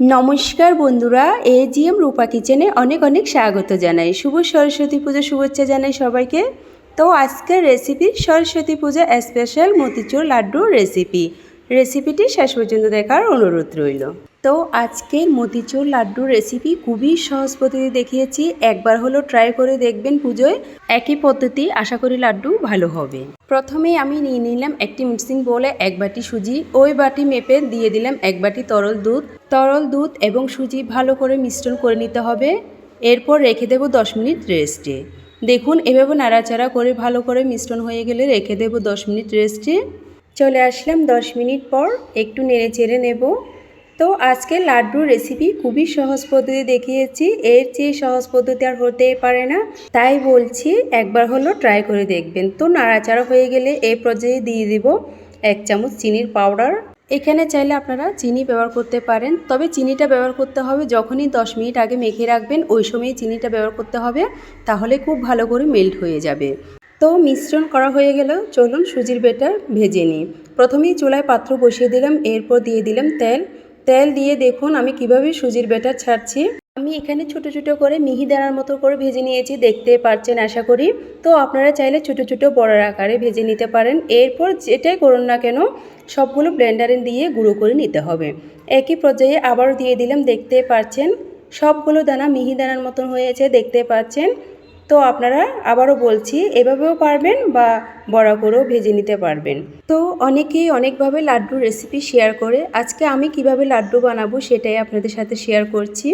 নমস্কার বন্ধুরা এ G M রূপা কিচেনে অনেক অনেক স্বাগত জানাই। শুভ সরস্বতী পুজো, শুভেচ্ছা জানাই সবাইকে। তো আজকের রেসিপি সরস্বতী পূজা স্পেশাল মতিচুর লাড্ডুর রেসিপি রেসিপিটি শেষ পর্যন্ত দেখার অনুরোধ রইল। তো আজকের মতিচুর লাড্ডুর রেসিপি খুবই সহজ পদ্ধতি দেখিয়েছি, একবার হলো ট্রাই করে দেখবেন পুজোয়। একই পদ্ধতি, আশা করি লাড্ডু ভালো হবে। প্রথমেই আমি নিয়ে নিলাম একটি মিক্সিং বোলে এক বাটি সুজি, ওই বাটি মেপে দিয়ে দিলাম এক বাটি তরল দুধ। তরল দুধ এবং সুজি ভালো করে মিশ্রণ করে নিতে হবে। এরপর রেখে দেবো দশ মিনিট রেস্টে দেখুন, এভাবে নাড়াচাড়া করে ভালো করে মিশ্রণ হয়ে গেলে রেখে দেবো দশ মিনিট রেস্টে চলে আসলাম দশ মিনিট পর, একটু নেড়ে চেড়ে নেব। তো আজকে লাড্ডুর রেসিপি খুবই সহজ পদ্ধতি দেখিয়েছি। এর চেয়ে সহজ পদ্ধতি আর হতেই পারে না। তাই বলছি একবার হলো ট্রাই করে দেখবেন। তো নাড়াচাড়া হয়ে গেলে এই পর্যায়ে দিয়ে দিব এক চামচ চিনির পাউডার এখানে চাইলে আপনারা চিনি ব্যবহার করতে পারেন। তবে চিনিটা ব্যবহার করতে হবে যখনই দশ মিনিট আগে মেখে রাখবেন, ওই সময় চিনিটা ব্যবহার করতে হবে। তাহলে খুব ভালো করে মেল্ট হয়ে যাবে। তো মিশ্রণ করা হয়ে গেল। চলুন সুজির বেটার ভেজে নিই। প্রথমেই চুলায় পাত্র বসিয়ে দিলাম। এরপর দিয়ে দিলাম তেল। তেল দিয়ে দেখুন আমি কীভাবে সুজির বেটার ছাড়ছি। আমি এখানে ছোট ছোট করে মিহি দানার মতো করে ভেজে নিয়েছি, দেখতে পারছেন আশা করি। তো আপনারা চাইলে ছোট ছোট বড়ার আকারে ভেজে নিতে পারেন। এরপর যেটাই করুন না কেন, সবগুলো ব্লেন্ডারে দিয়ে গুঁড়ো করে নিতে হবে। একই পর্যায়ে আবারও দিয়ে দিলাম, দেখতে পাচ্ছেন, সবগুলো দানা মিহি দানার মতন হয়েছে, দেখতে পাচ্ছেন। তো আপনারা আবারও বলছি, এভাবেও পারবেন বা বড়া করেও ভেজে নিতে পারবেন। তো অনেকেই অনেকভাবে লাড্ডুর রেসিপি শেয়ার করে, আজকে আমি কীভাবে লাড্ডু বানাবো সেটাই আপনাদের সাথে শেয়ার করছি।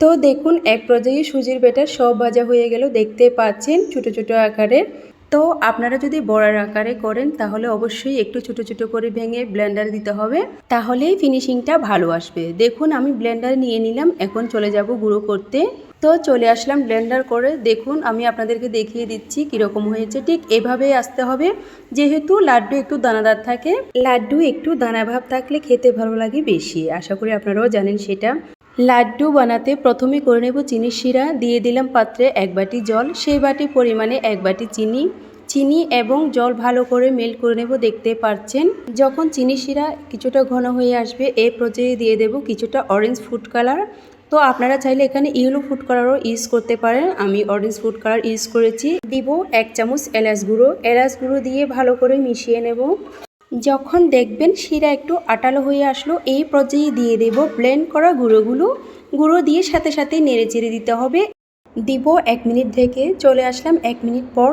তো দেখুন, এক পর্যায়ে সুজির বেটার সব ভাজা হয়ে গেল, দেখতে পাচ্ছেন ছোট ছোট আকারের তো আপনারা যদি বড়ার আকারে করেন, তাহলে অবশ্যই একটু ছোট ছোট করে ভেঙে ব্লেন্ডার দিতে হবে, তাহলেই ফিনিশিংটা ভালো আসবে। দেখুন, আমি ব্লেন্ডার নিয়ে নিলাম, এখন চলে যাব গুঁড়ো করতে। তো চলে আসলাম ব্লেন্ডার করে। দেখুন, আমি আপনাদেরকে দেখিয়ে দিচ্ছি কীরকম হয়েছে। ঠিক এভাবেই আসতে হবে। যেহেতু লাড্ডু একটু দানাদার থাকে, লাড্ডু একটু দানা ভাব থাকলে খেতে ভালো লাগে বেশি। আশা করি আপনারাও জানেন সেটা। লাড্ডু বানাতে প্রথমে করে নেব চিনির শিরা। দিয়ে দিলাম পাত্রে এক বাটি জল। সেই বাটি পরিমাণে এক বাটি চিনি। চিনি এবং জল ভালো করে মেল্ট করে নেব, দেখতে পাচ্ছেন। যখন চিনি শিরা কিছুটা ঘন হয়ে আসবে এই পর্যায়ে দিয়ে দেব কিছুটা অরেঞ্জ ফুড কালার তো আপনারা চাইলে এখানে ইয়েলো ফুড কালারও ইউজ করতে পারেন। আমি অরেঞ্জ ফুড কালার ইউজ করেছি। দিব এক চামচ এলাচ গুঁড়ো। এলাচ গুঁড়ো দিয়ে ভালো করে মিশিয়ে নেব। যখন দেখবেন শিরা একটু আটালো হয়ে আসলো, এই পর্যায়ে দিয়ে দেব ব্লেন্ড করা গুঁড়োগুলো। গুঁড়ো দিয়ে সাথে সাথে নেড়ে চেড়ে দিতে হবে। দিব এক মিনিট থেকে চলে আসলাম এক মিনিট পর।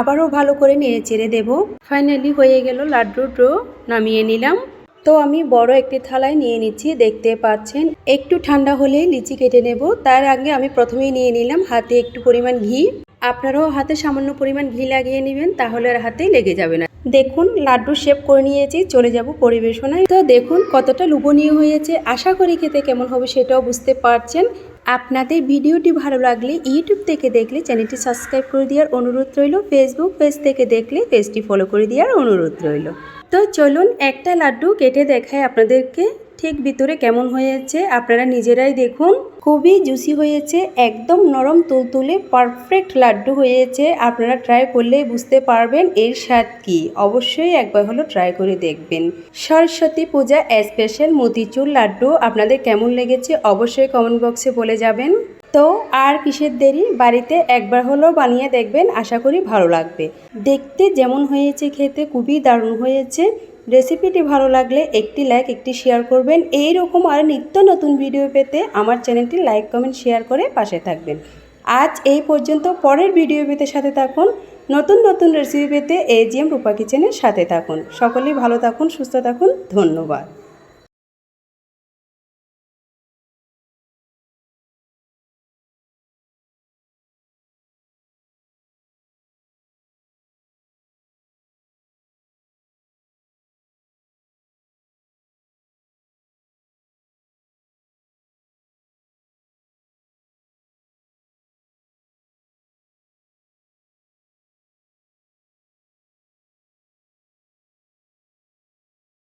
আবারও ভালো করে নেড়ে চেড়ে দেবো। ফাইনালি হয়ে গেল লাড্ডুর ড্রো নামিয়ে নিলাম। তো আমি বড় একটি থালায় নিয়ে নিচ্ছি, দেখতে পাচ্ছেন। একটু ঠান্ডা হলে লিচি কেটে নেব। তার আগে আমি প্রথমেই নিয়ে নিলাম হাতে একটু পরিমাণ ঘি। আপনারাও হাতে সামান্য পরিমাণ ঘি লাগিয়ে নেবেন, তাহলে আর হাতে লেগে যাবে না। দেখুন, লাড্ডু শেপ করে নিয়েছি, চলে যাব পরিবেশনায়। তো দেখুন কতটা লুবনীয় হয়েছে। আশা করি খেতে কেমন হবে সেটাও বুঝতে পারছেন। আপনাদের ভিডিওটি ভালো লাগলে ইউটিউব থেকে দেখলে চ্যানেলটি সাবস্ক্রাইব করে দেওয়ার অনুরোধ রইল। ফেসবুক পেজ থেকে দেখলে পেজটি ফলো করে দেওয়ার অনুরোধ রইল। তো চলুন একটা লাড্ডু কেটে দেখায় আপনাদেরকে। ঠিক ভিতরে কেমন হয়েছে আপনারা নিজেরাই দেখুন। খুবই জুসি হয়েছে, একদম নরম তুলতুলে পারফেক্ট লাড্ডু হয়েছে। আপনারা ট্রাই করলেই বুঝতে পারবেন এর স্বাদ কি। অবশ্যই একবার হলো ট্রাই করে দেখবেন। সরস্বতী পূজা স্পেশাল মতিচুর লাড্ডু, আপনাদের কেমন লেগেছে অবশ্যই কমেন্ট বক্সে বলে যাবেন। তো আর কিসের দেরি? বাড়িতে একবার হলেও বানিয়ে দেখবেন, আশা করি ভালো লাগবে। দেখতে যেমন হয়েছে, খেতে খুবই দারুণ হয়েছে। রেসিপিটি ভালো লাগলে একটি লাইক, একটি শেয়ার করবেন। এই রকম আর নিত্য নতুন ভিডিও পেতে আমার চ্যানেলটি লাইক, কমেন্ট, শেয়ার করে পাশে থাকবেন। আজ এই পর্যন্ত পরের ভিডিও পেতে সাথে থাকুন। নতুন নতুন রেসিপি পেতে এজিএম রূপা কিচেনের সাথে থাকুন। সকলেই ভালো থাকুন, সুস্থ থাকুন। ধন্যবাদ।